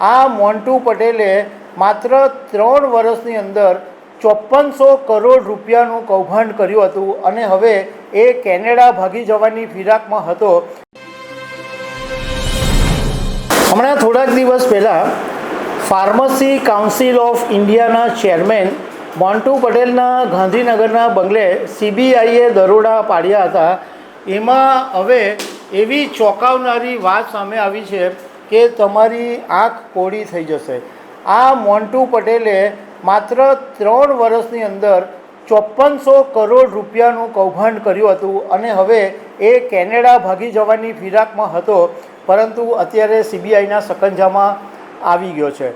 આ મોન્ટુ પટેલે માત્ર ત્રણ વર્ષની અંદર ચોપ્પનસો કરોડ રૂપિયાનું કૌભાંડ કર્યું હતું અને હવે એ કેનેડા ભાગી જવાની ફિરાકમાં હતો. હમણાં થોડાક દિવસ પહેલાં ફાર્મસી કાઉન્સિલ ઓફ ઇન્ડિયાના ચેરમેન મોન્ટુ પટેલના ગાંધીનગરના બંગલે સીબીઆઈએ દરોડા પાડ્યા હતા. એમાં હવે એવી ચોંકાવનારી વાત સામે આવી છે કે તમારી આંખ કોડી થઈ જશે. આ મોન્ટુ પટેલે માત્ર ત્રણ વર્ષની અંદર ચોપ્પનસો કરોડ રૂપિયાનું કૌભાંડ કર્યું હતું અને હવે એ કેનેડા ભાગી જવાની ફિરાકમાં હતો, પરંતુ અત્યારે સીબીઆઈના સકંજામાં આવી ગયો છે.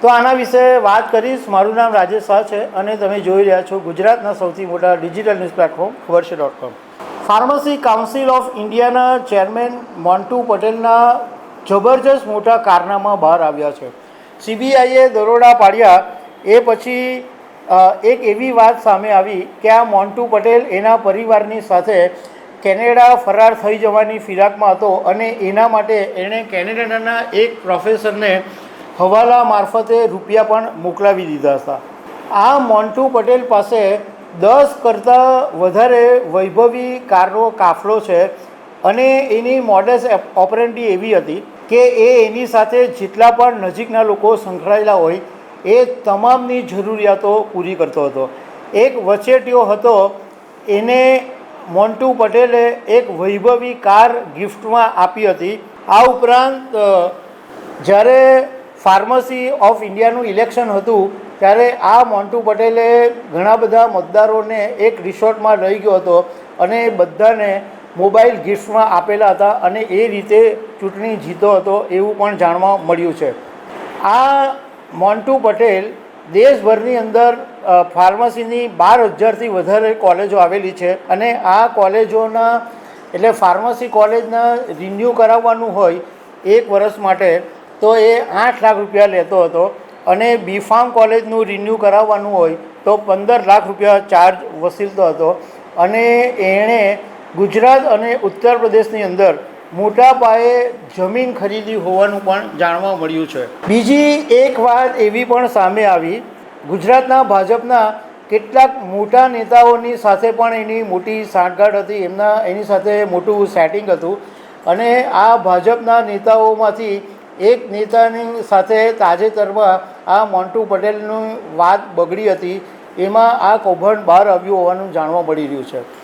તો આના વિશે વાત કરીશ. મારું નામ રાજેશ શાહ છે અને તમે જોઈ રહ્યા છો ગુજરાતના સૌથી મોટા digital news platform Khabar dot com. Pharmacy council of ઇન્ડિયાના ચેરમેન મોન્ટુ પટેલના જબરજસ્ત મોટા કારનામા બહાર આવ્યા છે. સીબીઆઈએ દરોડા પાડ્યા, એ પછી એક એવી વાત સામે આવી કે આ મોન્ટુ પટેલ એના પરિવારની સાથે કેનેડા ફરાર થઈ જવાની ફિરાકમાં હતો અને એના માટે એણે કેનેડાના એક પ્રોફેસરને હવાલા મારફતે રૂપિયા પણ મોકલાવી દીધા હતા. આ મોન્ટુ પટેલ પાસે દસ કરતાં વધારે વૈભવી કારનો કાફલો છે અને એની મોડેસ ઓપરેન્ટી એવી હતી કે એ એની સાથે જેટલા પણ નજીકના લોકો સંકળાયેલા હોય, એ તમામની જરૂરિયાતો પૂરી કરતો હતો. એક વચેટિયો હતો, એને મોન્ટુ પટેલે એક વૈભવી કાર ગિફ્ટમાં આપી હતી. આ ઉપરાંત જ્યારે ફાર્મસી ઓફ ઇન્ડિયાનું ઇલેક્શન હતું, ત્યારે આ મોન્ટુ પટેલે ઘણા બધા મતદારોને એક રિસોર્ટમાં લઈ ગયો હતો અને બધાને મોબાઈલ ગિફ્ટમાં આપેલા હતા અને એ રીતે ચૂંટણી જીતો હતો એવું પણ જાણવા મળ્યું છે. આ મોન્ટુ પટેલ દેશભરની અંદર ફાર્મસીની બાર હજારથી વધારે કોલેજો આવેલી છે અને આ કોલેજોના, એટલે ફાર્મસી કોલેજના રિન્યૂ કરાવવાનું હોય એક વર્ષ માટે, તો એ આઠ લાખ રૂપિયા લેતો હતો અને બી કોલેજનું રિન્યૂ કરાવવાનું હોય તો પંદર લાખ રૂપિયા ચાર્જ વસૂલતો હતો અને એણે ગુજરાત અને ઉત્તર પ્રદેશની અંદર મોટા પાયે જમીન ખરીદી હોવાનું પણ જાણવા મળ્યું છે. બીજી એક વાત એવી પણ સામે આવી. ગુજરાતના ભાજપના કેટલાક મોટા નેતાઓની સાથે પણ એની મોટી સાંઠગાંઠ હતી. એમના, એની સાથે મોટું સેટિંગ હતું. અને આ ભાજપના નેતાઓમાંથી એક નેતાની સાથે તાજેતરમાં આ મોન્ટુ પટેલની વાત બગડી હતી. એમાં આ કૌભાંડ બહાર આવ્યું હોવાનું જાણવા મળી રહ્યું છે.